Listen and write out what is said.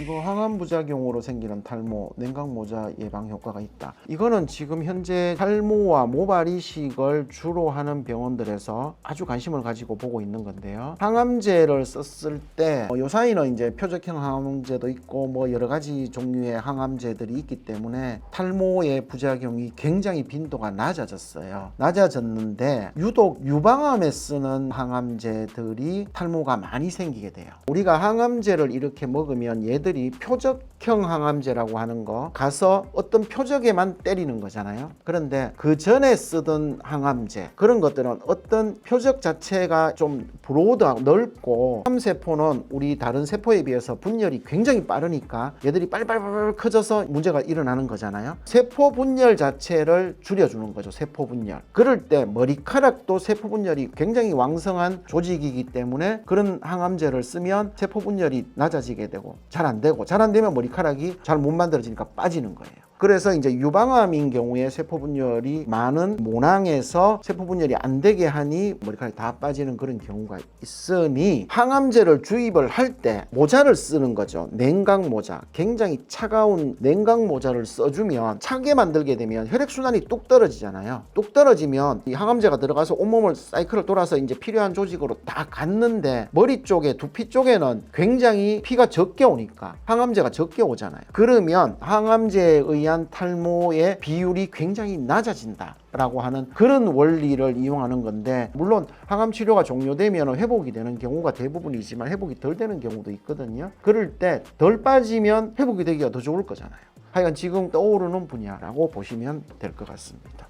이거 항암 부작용으로 생기는 탈모, 냉각 모자 예방 효과가 있다. 이거는 지금 현재 탈모와 모발 이식을 주로 하는 병원들에서 아주 관심을 가지고 보고 있는 건데요. 항암제를 썼을 때 어, 요사이는 이제 표적형 항암제도 있고 뭐 여러 가지 종류의 항암제들이 있기 때문에 탈모의 부작용이 굉장히 빈도가 낮아졌어요. 낮아졌는데 유독 유방암에 쓰는 항암제들이 탈모가 많이 생기게 돼요. 우리가 항암제를 이렇게 먹으면 얘 들이 표적형 항암제라고 하는 거 가서 어떤 표적에만 때리는 거잖아요. 그런데 그 전에 쓰던 항암제 그런 것들은 어떤 표적 자체가 좀 브로드하고 넓고 항세포는 우리 다른 세포에 비해서 분열이 굉장히 빠르니까 얘들이 빨리빨리 커져서 문제가 일어나는 거잖아요. 세포 분열 자체를 줄여주는 거죠. 세포 분열. 그럴 때 머리카락도 세포 분열이 굉장히 왕성한 조직이기 때문에 그런 항암제를 쓰면 세포 분열이 낮아지게 되고 잘안 되고 잘 안 되면 머리카락이 잘 못 만들어지니까 빠지는 거예요. 그래서 이제 유방암인 경우에 세포 분열이 많은 모낭에서 세포 분열이 안 되게 하니 머리카락이 다 빠지는 그런 경우가 있으니 항암제를 주입을 할 때 모자를 쓰는 거죠. 냉각 모자. 굉장히 차가운 냉각 모자를 써주면 차게 만들게 되면 혈액 순환이 뚝 떨어지잖아요. 뚝 떨어지면 이 항암제가 들어가서 온몸을 사이클을 돌아서 이제 필요한 조직으로 다 갔는데 머리 쪽에 두피 쪽에는 굉장히 피가 적게 오니까 항암제가 적게 오잖아요. 그러면 항암제에 의한 탈모의 비율이 굉장히 낮아진다. 라고 하는 그런 원리를 이용하는 건데 물론 항암 치료가 종료되면 회복이 되는 경우가 대부분이지만 회복이 덜 되는 경우도 있거든요. 그럴 때 덜 빠지면 회복이 되기가 더 좋을 거잖아요. 하여간 지금 떠오르는 분야라고 보시면 될 것 같습니다.